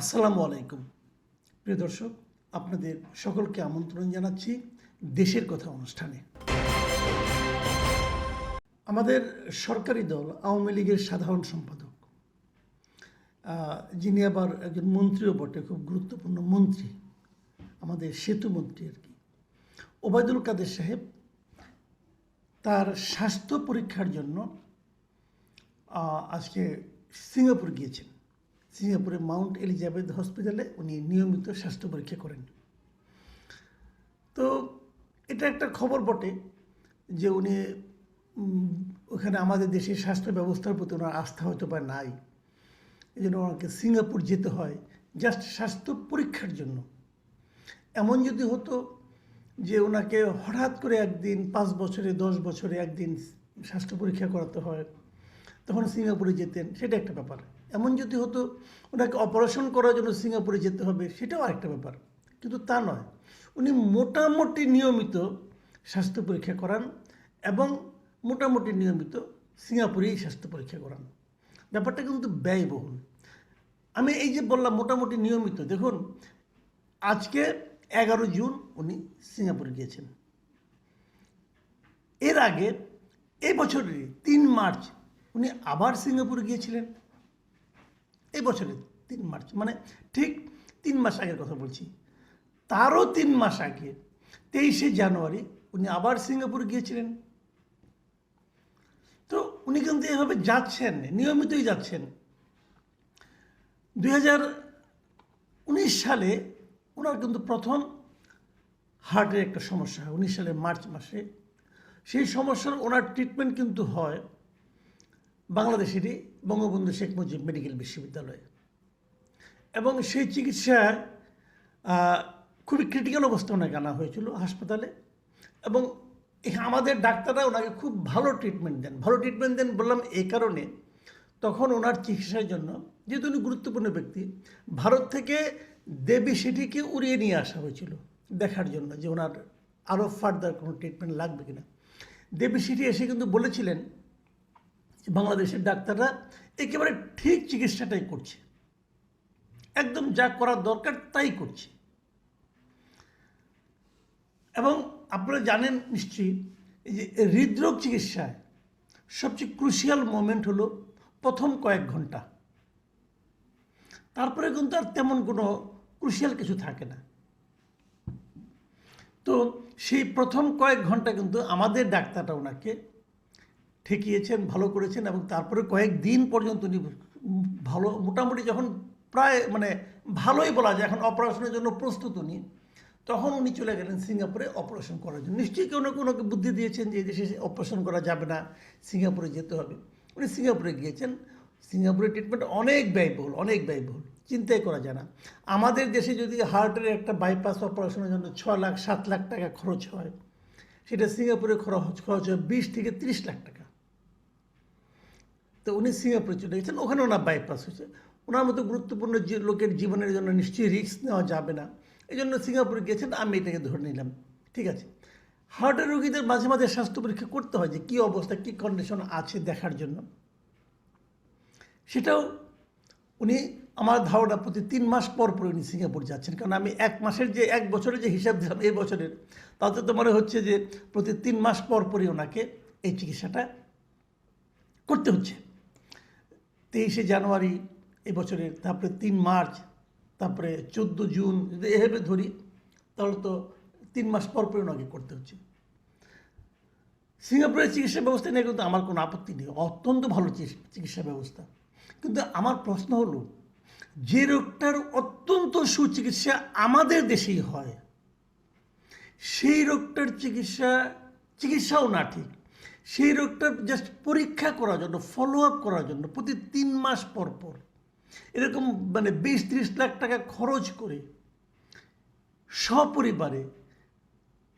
আসসালামু আলাইকুম। প্রিয় দর্শক, আপনাদের সকলকে আমন্ত্রণ জানাচ্ছি দেশের কথা অনুষ্ঠানে। আমাদের সরকারি দল আওয়ামী লীগের সাধারণ সম্পাদক যিনি আবার একজন মন্ত্রীও বটে, খুব গুরুত্বপূর্ণ মন্ত্রী, আমাদের সেতু মন্ত্রী আর কি। ওবায়দুল কাদের সাহেব তার স্বাস্থ্য পরীক্ষার জন্য আজকে সিঙ্গাপুর গিয়েছেন। সিঙ্গাপুরে মাউন্ট এলিজাবেথ হসপিটালে উনি নিয়মিত স্বাস্থ্য পরীক্ষা করেন। তো এটা একটা খবর বটে যে উনি ওখানে আমাদের দেশের স্বাস্থ্য ব্যবস্থার প্রতি ওনার আস্থা হয়তো বা নাই। এই জন্য ওনাকে সিঙ্গাপুর যেতে হয় জাস্ট স্বাস্থ্য পরীক্ষার জন্য। এমন যদি হতো যে ওনাকে হঠাৎ করে একদিন পাঁচ বছরে, দশ বছরে একদিন স্বাস্থ্য পরীক্ষা করাতে হয় তখন সিঙ্গাপুরে যেতেন, সেটা একটা ব্যাপার। এমন যদি হতো ওনাকে অপারেশন করার জন্য সিঙ্গাপুরে যেতে হবে, সেটাও আরেকটা ব্যাপার। কিন্তু তা নয়। উনি মোটামুটি নিয়মিত স্বাস্থ্য পরীক্ষা করান এবং মোটামুটি নিয়মিত সিঙ্গাপুরেই স্বাস্থ্য পরীক্ষা করান। ব্যাপারটা কিন্তু ব্যয়বহুল। আমি এই যে বললাম মোটামুটি নিয়মিত, দেখুন, আজকে এগারো জুন উনি সিঙ্গাপুরে গিয়েছেন। এর আগে, এই বছরের তিন মার্চ উনি আবার সিঙ্গাপুরে গিয়েছিলেন। এই বছরের তিন মার্চ মানে ঠিক তিন মাস আগের কথা বলছি। তারও তিন মাস আগে, তেইশে জানুয়ারি উনি আবার সিঙ্গাপুরে গিয়েছিলেন। তো উনি কিন্তু এভাবে যাচ্ছেন, নিয়মিতই যাচ্ছেন। দুই হাজার উনিশ সালে ওনার কিন্তু প্রথম হার্টের একটা সমস্যা হয়, উনিশ সালে মার্চ মাসে। সেই সমস্যার ওনার ট্রিটমেন্ট কিন্তু হয় বাংলাদেশেরই বঙ্গবন্ধু শেখ মুজিব মেডিকেল বিশ্ববিদ্যালয়ে। এবং সেই চিকিৎসায় আহ, খুবই ক্রিটিক্যাল অবস্থা ওনাকে আনা হয়েছিল হাসপাতালে। এবং আমাদের ডাক্তাররা ওনাকে খুব ভালো ট্রিটমেন্ট দেন। ভালো ট্রিটমেন্ট দেন বললাম এই কারণে তখন ওনার চিকিৎসার জন্য যেহেতু উনি গুরুত্বপূর্ণ ব্যক্তি ভারত থেকে দেবী সেটিকে উড়িয়ে নিয়ে আসা হয়েছিল দেখার জন্য যে ওনার আরও ফার্দার কোনো ট্রিটমেন্ট লাগবে কিনা। দেবী সেটি এসে কিন্তু বলেছিলেন বাংলাদেশের ডাক্তাররা একেবারে ঠিক চিকিৎসাটাই করছে। একদম যা করার দরকার তাই করছে। এবং আপনারা জানেন নিশ্চয়ই যে হৃদরোগ চিকিৎসায় সবচেয়ে ক্রুশিয়াল মোমেন্ট হলো প্রথম কয়েক ঘণ্টা। তারপরে কিন্তু আর তেমন কোনো ক্রুশিয়াল কিছু থাকে না। তো সেই প্রথম কয়েক ঘণ্টা কিন্তু আমাদের ডাক্তাররা ওনাকে ঠেকিয়েছেন, ভালো করেছেন এবং তারপরে কয়েক দিন পর্যন্ত উনি ভালো, মোটামুটি যখন প্রায় মানে ভালোই বলা যায়, এখন অপারেশনের জন্য প্রস্তুত উনি, তখন উনি চলে গেলেন সিঙ্গাপুরে অপারেশন করার জন্য। নিশ্চয়ই কেউ না কোনো বুদ্ধি দিয়েছেন যে দেশে অপারেশন করা যাবে না, সিঙ্গাপুরে যেতে হবে। উনি সিঙ্গাপুরে গিয়েছেন। সিঙ্গাপুরের ট্রিটমেন্ট অনেক ব্যয়বহুল অনেক ব্যয়বহুল, চিন্তাই করা যায় না। আমাদের দেশে যদি হার্টের একটা বাইপাস অপারেশনের জন্য ছ লাখ, সাত লাখ টাকা খরচ হয়, সেটা সিঙ্গাপুরে খরচ খরচ হয় বিশ থেকে তিরিশ লাখ টাকা। তো উনি সিঙ্গাপুরে চলে গেছেন ওখানে ওনার বাইপাস হয়েছে। ওনার মতো গুরুত্বপূর্ণ লোকের জীবনের জন্য নিশ্চয়ই রিস্ক নেওয়া যাবে না। এই জন্য সিঙ্গাপুরে গেছেন আমি এটাকে ধরে নিলাম। ঠিক আছে। হার্টের রোগীদের মাঝে মাঝে স্বাস্থ্য পরীক্ষা করতে হয় যে কী অবস্থা, কী কন্ডিশন আছে দেখার জন্য। সেটাও উনি আমার ধারণা প্রতি তিন মাস পর পর উনি সিঙ্গাপুর যাচ্ছেন। কারণ আমি এক মাসের যে, এক বছরের যে হিসাব দিলাম এই বছরের, তাতে তো মনে হচ্ছে যে প্রতি তিন মাস পর পরই ওনাকে এই চিকিৎসাটা করতে হচ্ছে। তেইশে জানুয়ারি এবছরের, তারপরে তিন মার্চ, তারপরে চোদ্দ জুন, যদি এভাবে ধরি, তাহলে তো তিন মাস পর পর ওনাকে করতে হচ্ছে। সিঙ্গাপুরের চিকিৎসা ব্যবস্থা নিয়ে কিন্তু আমার কোনো আপত্তি নেই। অত্যন্ত ভালো চিকিৎসা- ব্যবস্থা। কিন্তু আমার প্রশ্ন হলো, যে রোগটার অত্যন্ত সুচিকিৎসা আমাদের দেশেই হয়, সেই রোগটার চিকিৎসা, চিকিৎসাও না ঠিক। সেই রোগটা জাস্ট পরীক্ষা করার জন্য ফলো আপ করার জন্য, প্রতি তিন মাস পর পর। এরকম মানে বিশ, ত্রিশ লাখ টাকা খরচ করে সপরিবারে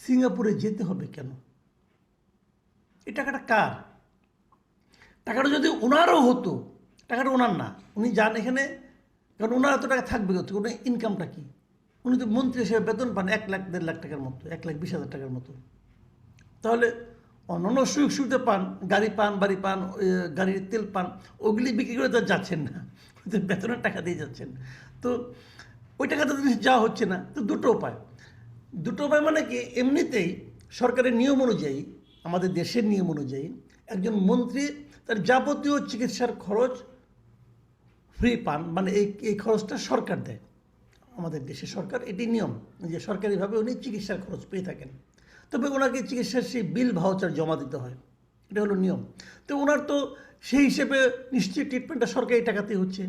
সিঙ্গাপুরে যেতে হবে কেন? এই টাকাটা কার? টাকাটা যদি ওনারও হতো, টাকাটা ওনার না। উনি যান এখানে, কারণ ওনার এত টাকা থাকবে কোথায় ওনার ইনকামটা কী? উনি তো মন্ত্রী হিসেবে বেতন পান এক লাখ, দেড় লাখ টাকার মতো, এক লাখ, বিশ হাজার টাকার মতো। তাহলে অন্যান্য সুযোগ সুবিধা পান, গাড়ি পান, বাড়ি পান গাড়ির তেল পান, ওগুলি বিক্রি করে তো যাচ্ছেন না। বেতনের টাকা দিয়ে যাচ্ছেন। তো ওই টাকাতে তো যাওয়া হচ্ছে না। তো দুটো উপায়। দুটো উপায় মানে কি? এমনিতেই সরকারের নিয়ম অনুযায়ী, আমাদের দেশের নিয়ম অনুযায়ী একজন মন্ত্রী তার যাবতীয় চিকিৎসার খরচ ফ্রি পান মানে এই এই খরচটা সরকার দেয়। আমাদের দেশের সরকার এটি নিয়ম যে সরকারিভাবে উনি চিকিৎসার খরচ পেয়ে থাকেন। তবে ওনাকে চিকিৎসার সেই বিল ভাউচার জমা দিতে হয়। এটা হলো নিয়ম। তো ওনার তো সেই হিসেবে নিশ্চয়ই ট্রিটমেন্টটা সরকারি টাকাতেই হচ্ছে।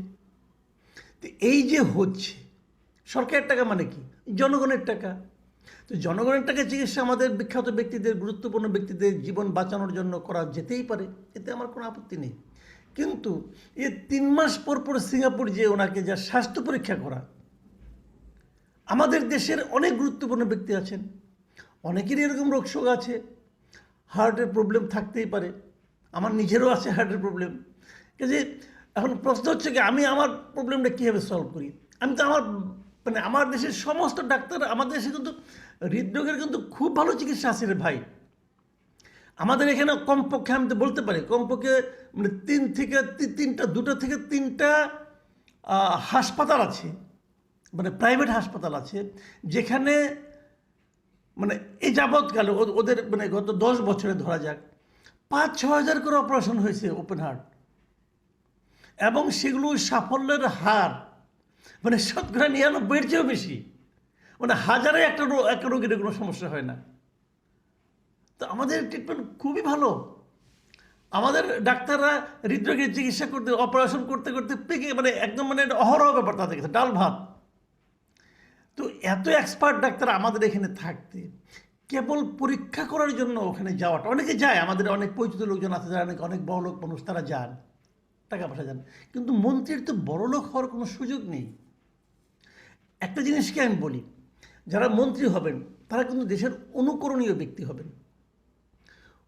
তো এই যে হচ্ছে, সরকারের টাকা মানে কি? জনগণের টাকা। তো জনগণের টাকা চিকিৎসা আমাদের বিখ্যাত ব্যক্তিদের, গুরুত্বপূর্ণ ব্যক্তিদের জীবন বাঁচানোর জন্য করা যেতেই পারে, এতে আমার কোনো আপত্তি নেই। কিন্তু এ তিন মাস পর পর সিঙ্গাপুর যে ওনাকে যা স্বাস্থ্য পরীক্ষা করা, আমাদের দেশের অনেক গুরুত্বপূর্ণ ব্যক্তি আছেন। অনেকেরই এরকম রোগশোক আছে। হার্টের প্রবলেম থাকতেই পারে। আমার নিজেরও আছে হার্টের প্রবলেম। যে এখন প্রশ্ন হচ্ছে কি, আমি আমার প্রবলেমটা কীভাবে সলভ করি? আমি তো আমার মানে আমার দেশের সমস্ত ডাক্তার আমাদের দেশে কিন্তু হৃদরোগের কিন্তু খুব ভালো চিকিৎসা আছে রে ভাই। আমাদের এখানে কমপক্ষে আমি তো বলতে পারি, কমপক্ষে মানে তিন থেকে তিনটা, দুটো থেকে তিনটা হাসপাতাল আছে। মানে প্রাইভেট হাসপাতাল আছে, যেখানে মানে এই যাবৎকালে ওদের মানে গত দশ বছরে ধরা যাক, পাঁচ, ছ হাজার করে অপারেশন হয়েছে ওপেন হার্ট এবং সেগুলো সাফল্যের হার মানে শতকরা নিরানব্বইয়ের চেয়েও বেশি। মানে হাজারে একটা একটা রোগীর কোনো সমস্যা হয় না। তো আমাদের ট্রিটমেন্ট খুবই ভালো। আমাদের ডাক্তাররা হৃদরোগের চিকিৎসা করতে অপারেশন করতে করতে পেকে মানে একদম মানে অহরহ ব্যাপার তাদের ডাল ভাত। তো এত এক্সপার্ট ডাক্তার আমাদের এখানে থাকতে, কেবল পরীক্ষা করার জন্য ওখানে যাওয়াটা। অনেকে যায়, আমাদের অনেক পরিচিত লোকজন আছে যারা অনেক অনেক বড় লোক মানুষ, তারা যান, টাকা পয়সা যান। কিন্তু মন্ত্রীর তো বড় লোক হওয়ার কোনো সুযোগ নেই। একটা জিনিসকে আমি বলি, যারা মন্ত্রী হবেন, তারা কিন্তু দেশের অনুকরণীয় ব্যক্তি হবেন।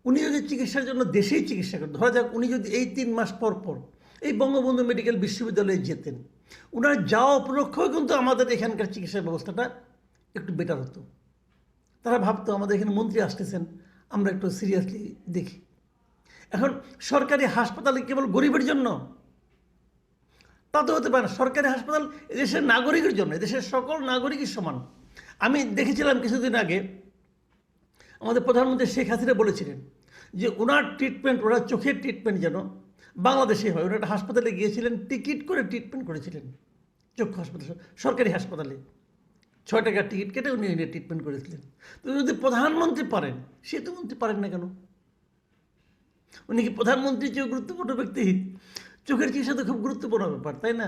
উনি যদি চিকিৎসার জন্য দেশেই চিকিৎসা করেন, ধরা যাক উনি যদি এই তিন মাস পর পর এই বঙ্গবন্ধু মেডিকেল বিশ্ববিদ্যালয়ে যেতেন ওনার যাওয়া উপলক্ষেও কিন্তু আমাদের এখানকার চিকিৎসা ব্যবস্থাটা একটু বেটার হতো। তারা ভাবতো, আমাদের এখানে মন্ত্রী আসতেছেন, আমরা একটু সিরিয়াসলি দেখি। এখন সরকারি হাসপাতালে কেবল গরিবের জন্য? তা তো হতে পারে না। সরকারি হাসপাতাল এদেশের নাগরিকের জন্য, এদেশের সকল নাগরিকই সমান। আমি দেখেছিলাম কিছুদিন আগে, আমাদের প্রধানমন্ত্রী শেখ হাসিনা বলেছিলেন যে ওনার ট্রিটমেন্ট ওনার চোখের ট্রিটমেন্ট যেন বাংলাদেশে হয়। ওনার একটা হাসপাতালে গিয়েছিলেন, টিকিট করে ট্রিটমেন্ট করেছিলেন। চক্ষু হাসপাতাল, সরকারি হাসপাতালে। ছয় টাকার টিকিট কেটে উনি ট্রিটমেন্ট করেছিলেন। তো যদি প্রধানমন্ত্রী পারেন, সে তো মন্ত্রী পারেন না কেন? উনি কি প্রধানমন্ত্রীর চেয়েও গুরুত্বপূর্ণ ব্যক্তি? চোখের চিকিৎসা তো খুব গুরুত্বপূর্ণ ব্যাপার, তাই না?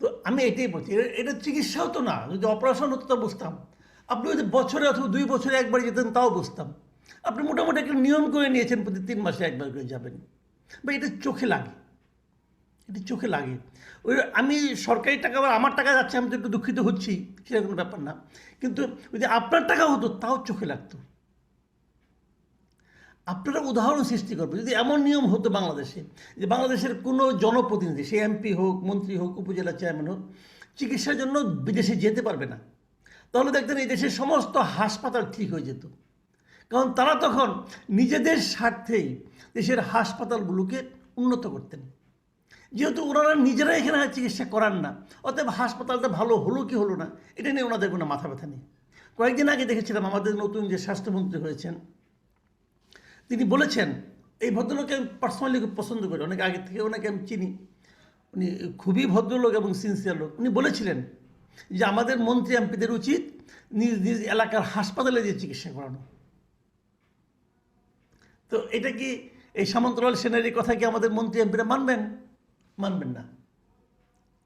তো আমি এটাই বলছি এটা চিকিৎসাও তো না, যদি অপারেশন হতো তা বুঝতাম। আপনি যদি বছরে অথবা দুই বছরে একবার যেতেন তাও বুঝতাম। আপনি মোটামুটি একটা নিয়ম করে নিয়েছেন, প্রতি তিন মাসে একবার করে যাবেন। বা এটা চোখে লাগে। এটা চোখে লাগে। ওই আমি সরকারি টাকা বা আমার টাকা যাচ্ছে, আমি তো একটু দুঃখিত হচ্ছি সেটা কোনো ব্যাপার না। কিন্তু যদি আপনার টাকা হতো, তাও চোখে লাগতো। আপনারা উদাহরণ সৃষ্টি করবে যদি এমন নিয়ম হতো বাংলাদেশে, যে বাংলাদেশের কোনো জনপ্রতিনিধি, সে এমপি হোক, মন্ত্রী হোক, উপজেলা চেয়ারম্যান হোক, চিকিৎসার জন্য বিদেশে যেতে পারবে না। তাহলে দেখতেন এই দেশের সমস্ত হাসপাতাল ঠিক হয়ে যেত। কারণ তারা তখন নিজেদের স্বার্থেই দেশের হাসপাতালগুলোকে উন্নত করতেন। যেহেতু ওনারা নিজেরা এখানে চিকিৎসা করান না, অতএব হাসপাতালটা ভালো হলো কি হলো না, এটা নিয়ে ওনাদের কোনো মাথা ব্যথা নেই। কয়েকদিন আগে দেখেছিলাম আমাদের নতুন যে স্বাস্থ্যমন্ত্রী হয়েছেন, তিনি বলেছেন, এই ভদ্রলোককে আমি পার্সোনালি খুব পছন্দ করি, অনেক আগে থেকে ওনাকে আমি চিনি। উনি খুবই ভদ্রলোক এবং সিনসিয়ার লোক। উনি বলেছিলেন যে, আমাদের মন্ত্রী এমপিদের উচিত নিজ নিজ এলাকার হাসপাতালে দিয়ে চিকিৎসা করানো। তো এটা কি এই সামন্তলাল সেনের এই কথা কি আমাদের মন্ত্রী এমপিরা মানবেন? মানবেন না।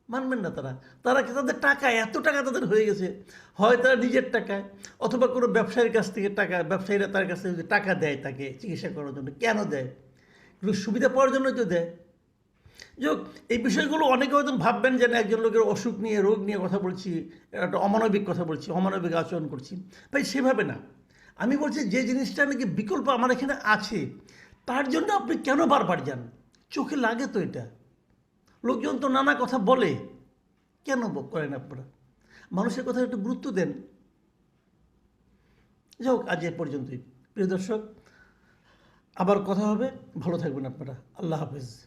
মানবেন না তারা। তারা কি তাদের টাকা, এত টাকা তাদের হয়ে গেছে। হয় তারা নিজের টাকায়, অথবা কোনো ব্যবসায়ীর কাছ থেকে টাকা, ব্যবসায়ীরা তার কাছ থেকে টাকা দেয় তাকে চিকিৎসা করার জন্য। কেন দেয়? একটু সুবিধা পাওয়ার জন্য তো দেয়। যোগ এই বিষয়গুলো অনেকে হয়তো ভাববেন যে না, একজন লোকের অসুখ নিয়ে, রোগ নিয়ে কথা বলছি, একটা অমানবিক কথা বলছি, অমানবিক আচরণ করছি। ভাই, সেভাবে না। আমি বলছি যে জিনিসটা নাকি বিকল্প আমার এখানে আছে, তার জন্য আপনি কেন বারবার যান? চোখে লাগে তো এটা। লোকজন তো নানা কথা বলে। কেন করেন আপনারা? মানুষের কথা একটু গুরুত্ব দেন। যাই হোক, আজ এ পর্যন্তই। প্রিয় দর্শক, আবার কথা হবে। ভালো থাকবেন আপনারা। আল্লাহ হাফেজ।